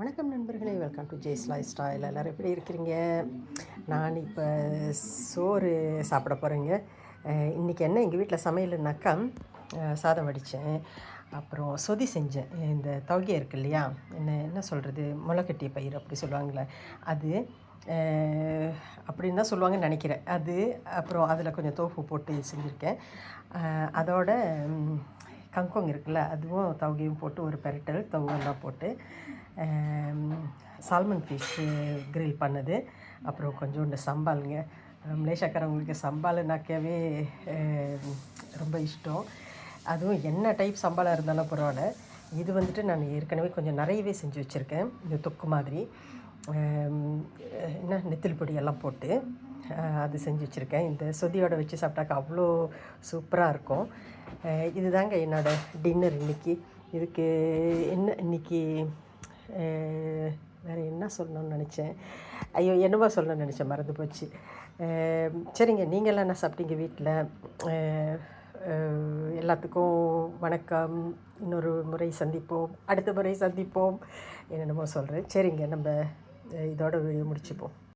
வணக்கம் நண்பர்களே welcome to Jaish lifestyle எல்லோரும் எப்படி இருக்கிறீங்க? நான் இப்போ சோறு சாப்பிட போகிறேங்க இன்றைக்கி என்ன? எங்கள் வீட்டில் சமையலுனாக்கா சாதம் வடித்தேன் அப்புறம் சொதி செஞ்சேன். இந்த தொகையை இருக்கு இல்லையா? என்ன என்ன சொல்கிறது முளைக்கட்டிய பயிர் அப்படி சொல்லுவாங்களே அது அப்படின்னு தான் சொல்லுவாங்கன்னு நினைக்கிறேன். அது அப்புறம் அதில் கொஞ்சம் தோப்பு போட்டு செஞ்சுருக்கேன். அதோட கங்கோங் இருக்குல்ல அதுவும் தவகையும் போட்டு ஒரு பெரட்டல் தவங்கெல்லாம் போட்டு சால்மன் ஃபிஷ் கிரில் பண்ணது. அப்புறம் கொஞ்சோண்டு சம்பாலுங்க மலேசியாக்காரவங்களுக்கு சம்பாலுனாக்கவே ரொம்ப இஷ்டம். அதுவும் என்ன டைப் சம்பாலாக இருந்தாலும் பரவாயில்ல. இது வந்துட்டு நான் ஏற்கனவே கொஞ்சம் நிறையவே செஞ்சு வச்சுருக்கேன். இந்த தொக்கு மாதிரி. என்ன நெத்தில் பொடியெல்லாம் போட்டு. அது செஞ்சு வச்சுருக்கேன். இந்த சொதியோடு வச்சு சாப்பிட்டாக்கா அவ்வளோ சூப்பராக இருக்கும். இதுதாங்க என்னோட டின்னர் இன்னைக்கு. இதுக்கு என்ன இன்னைக்கு வேறு என்ன சொல்லணும்னு நினச்சேன்? ஐயோ என்னவோ சொல்லணும்னு நினச்சேன் மறந்து போச்சு. சரிங்க நீங்களாம் என்ன சாப்பிட்டீங்க வீட்டில் எல்லாத்துக்கும் வணக்கம். இன்னொரு முறை சந்திப்போம். அடுத்த முறை சந்திப்போம். என்னென்னமோ சொல்கிறேன் சரிங்க நம்ம இதோட வீடியோ முடிச்சுப்போம்.